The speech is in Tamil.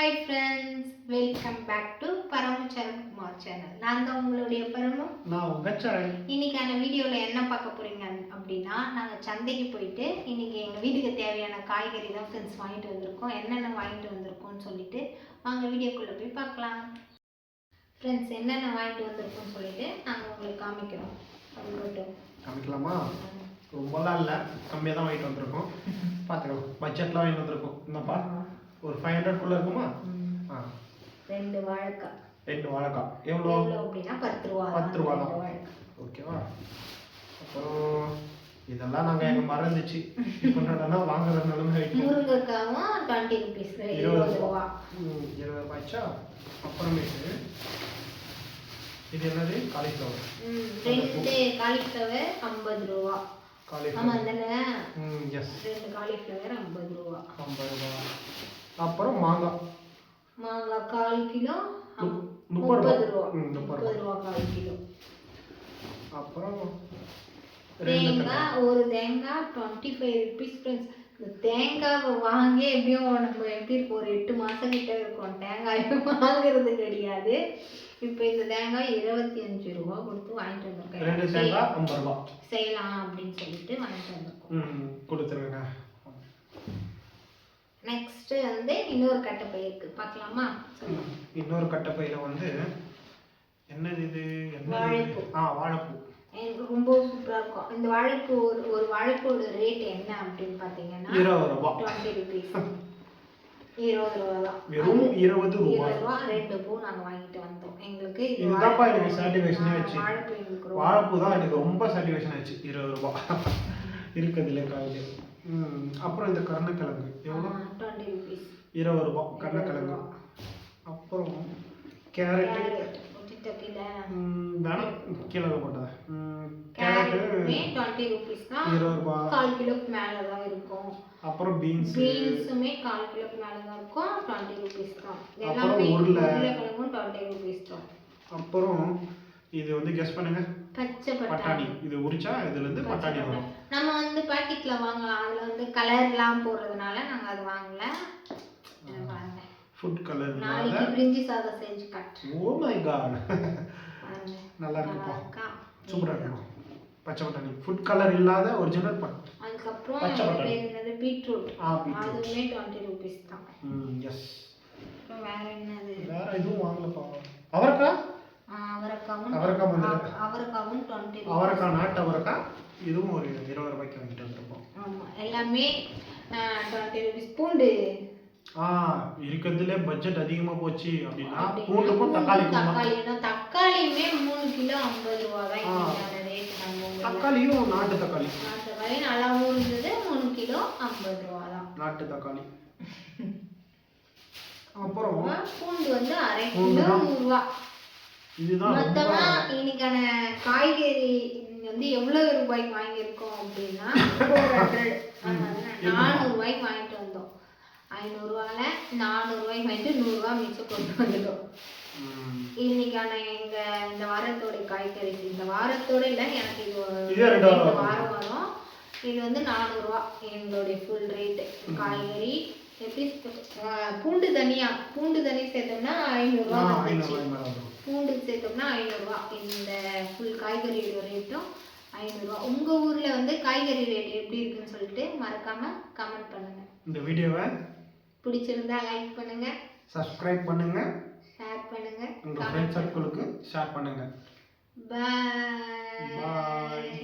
Hi friends welcome back to Paramacharam Kumar channel நான் தான் உங்களுடைய பரமம் நான் உங்க சரண் இன்னைக்கான வீடியோவில் என்ன பார்க்க போறீங்க அப்படின்னா நாங்கள் சந்தைக்கு போயிட்டு இன்னைக்கு எங்கள் வீட்டுக்கு தேவையான காய்கறி தான் ஃப்ரெண்ட்ஸ் வாங்கிட்டு வந்திருக்கோம். என்னென்ன வாங்கிட்டு வந்திருக்கோம்னு சொல்லிட்டு வாங்க வீடியோக்குள்ளே போய் பார்க்கலாம். ஃப்ரெண்ட்ஸ் என்னென்ன வாங்கிட்டு வந்திருக்கோம்னு சொல்லிட்டு நாங்கள் உங்களுக்கு காமிக்கிறோம். காமிக்கலாமா? ரொம்பலாம் இல்லை கம்மியாக தான் வாங்கிட்டு வந்திருக்கோம். பார்த்துக்கலாம். பட்ஜெட்லாம் வாங்கிட்டு வந்திருக்கோம். என்னப்பா? ஒரு ஃபைவ் ஹண்ட்ரட்குள்ளே இருக்குமா? ஆ. ரெண்டு வாழைக்காய் ரெண்டு வாழைக்காய் எவ்வளோ? அப்படின்னா பத்து ரூபா. பத்து ரூபா தான். ஓகேவா அப்புறம் இதெல்லாம் நாங்கள் எங்கள் மறந்துச்சு. இப்போ என்னடா வாங்குற நிலைமை முருங்கைக்காவும் டுவெண்ட்டி ருபீஸ் இருபது ரூபா. இருபது ரூபாய்ச்சா அப்புறமேட்டு இது என்னது? காலிஃப்ளவர் ரெண்டு காலிஃப்ளவர் ஐம்பது ரூபா. ஆமா காலிஃப்ளவர் தானே ம் எஸ் ரெண்டு காலிஃப்ளவர் ஐம்பது ரூபா. ஐம்பது ரூபா. அப்புறம் மாங்காய் மாங்காய் கால் கிலோ முப்பது ரூபா. முப்பது ரூபா. கால் கிலோ. அப்புறம் தேங்காய் ஒரு தேங்காய் டுவெண்ட்டி ஃபைவ் ருபீஸ் ஃப்ரெண்ட்ஸ் இந்த தேங்காவை வாங்கி எப்படியும் நம்ம எப்படி இருக்கும் ஒரு எட்டு மாதம் கிட்ட இருக்கும். தேங்காய் வாங்குறது கிடையாது. இப்போ இந்த தேங்காய் இருபத்தி அஞ்சு ரூபா கொடுத்து வாங்கிட்டு வந்திருக்கேன். செய்யலாம் அப்படின்னு சொல்லிட்டு வாங்கிட்டு வந்திருக்கோம். கொடுத்துருங்க. நெக்ஸ்ட் வந்து இன்னொரு கட்டப்பை இருக்கு. பார்க்கலாமா? இன்னொரு கட்டப்பையில வந்து என்னது இது? வாழைப்பூ. ஆ வாழைப்பூ. எனக்கு ரொம்ப சூப்பரா இருக்கும். இந்த வாழைப்பூ ஒரு ஒரு வாழைப்பூவோட ரேட் என்ன அப்படின்னு பார்த்தீங்கன்னா இருபது ரூபா. டுவெண்ட்டி ருபீஸ் இருபது ரூபா தான். வெறும் இருபது ரூபாய் ரூபா ரெண்டு பூ நாங்க வாங்கிட்டு வந்தோம். எங்களுக்கு இது இதுதான்ப்பா வாழைப்பூ எனக்கு ஆ, ஆச்சு. வாழைப்பூ தான் எனக்கு ரொம்ப சாட்டிஸ்ஃபேக்ஷன் ஆச்சு இருபது ரூபா. இருக்கிறதுல காலையில். ம். அப்புறம் இந்த கருணக்கிழங்கு. எவ்வளோ? இருபது ரூபா கருணக்கிழங்கு. அப்புறம் கேரட்டு. வேணாம் கீழே போட்டதா? கேரட்டு இருபது ரூபா. கால் கிலோக்கு மேலே தான் இருக்கும். அப்புறம் பீன்ஸ். பீன்ஸுமே கால் கிலோக்கு மேலே தான் இருக்கும். டுவெண்ட்டி ருபீஸ் தான். எல்லாமே உருளை. உருளைக்கிழங்கும் டுவெண்ட்டி ருபீஸ் தான். அப்புறம் இது வந்து கெஸ் பண்ணுங்க. பச்சை பட்டாணி. இது உரிச்சா இதுல இருந்து பட்டாணி வரும். நம்ம வந்து பாக்கெட்ல வாங்கலாம். அதுல வந்து கலர்லாம் போடுறதுனால நாங்க அது வாங்கல. ஃபுட் கலர்னால நாளைக்கு பிரிஞ்சி சாதம் செஞ்சு கட் ஓ மை காட் நல்லா இருக்குப்பா. இருக்கா? சூப்பரா இருக்கும் பச்சை பட்டாணி. ஃபுட் கலர் இல்லாத ஒரிஜினல் அதுக்கப்புறம் பச்சை பட்டாணி. என்னது? பீட்ரூட். ஆ பீட்ரூட். அதுவுமே டுவெண்ட்டி ருபீஸ் தான். ம் எஸ் வேற என்னது? வேற எதுவும் வாங்கலப்பா. அவரைக்காய் ஆ, அவரைக்காவும் அவரைக்காய் வந்து- அவ- அவரைக்காவும் டுவெண்ட்டி அவரைக்காய் நாட்டு அவரைக்காய் இதுவும் ஒரு இருபது ரூபாய்க்கு வாங்கிட்டு வந்திருப்போம் ஆமா எல்லாமே டுவெண்ட்டி ருபீஸ் பூண்டு? ஆ இருக்கிறதுல பட்ஜெட் அதிகமா போச்சு அப்படின்னா பூண்டுக்கும் தக்காளிக்கும் தக்காளி. தக்காளியுமே மூணு கிலோ ஐம்பது ரூபா தான். தக்காளியும் நாட்டு தக்காளி. தக்காளி நல்லாவும் இருந்தது மூணு கிலோ ஐம்பது ரூபா தான். நாட்டு தக்காளி. அப்புறம் பூண்டு வந்து அரை கிலோ. நூறுரூவா இதுதான் மொத்தமா இன்னைக்கான காய்கறி வந்து எவ்வளவு ரூபாய்க்கு வாங்கியிருக்கோம் அப்படின்னா நானூறு ரூபாய்க்கு வாங்கிட்டு வந்தோம். ஐநூறுரூவால நானூறு ரூபாய்க்கு வாங்கிட்டு நூறுரூவா மிச்சம் கொண்டு வந்துட்டோம். இன்னைக்கான எங்க இந்த வாரத்தோட காய்கறி இந்த வாரத்தோட இல்ல எனக்கு இது வாரம். வாரம். இது வந்து நானூறுரூவா எங்களுடைய ஃபுல் ரேட்டு காய்கறி. எப்படி பூண்டு தனியா பூண்டு தனி சேர்த்தோம்னா ஐநூறுரூவா வந்துச்சு பூண்டு சேர்த்தோம்னா ஐநூறுரூவா இந்த ஃபுல் காய்கறியோட ரேட்டும் ஐநூறுரூவா உங்க ஊர்ல வந்து காய்கறி ரேட் எப்படி இருக்குன்னு சொல்லிட்டு மறக்காம கமெண்ட் பண்ணுங்க. இந்த வீடியோவை பிடிச்சிருந்தா லைக் பண்ணுங்க. சப்ஸ்கிரைப் பண்ணுங்க. ஷேர் பண்ணுங்க. உங்க ஃப்ரெண்ட் சர்க்கிளுக்கு ஷேர் பண்ணுங்க. பாய்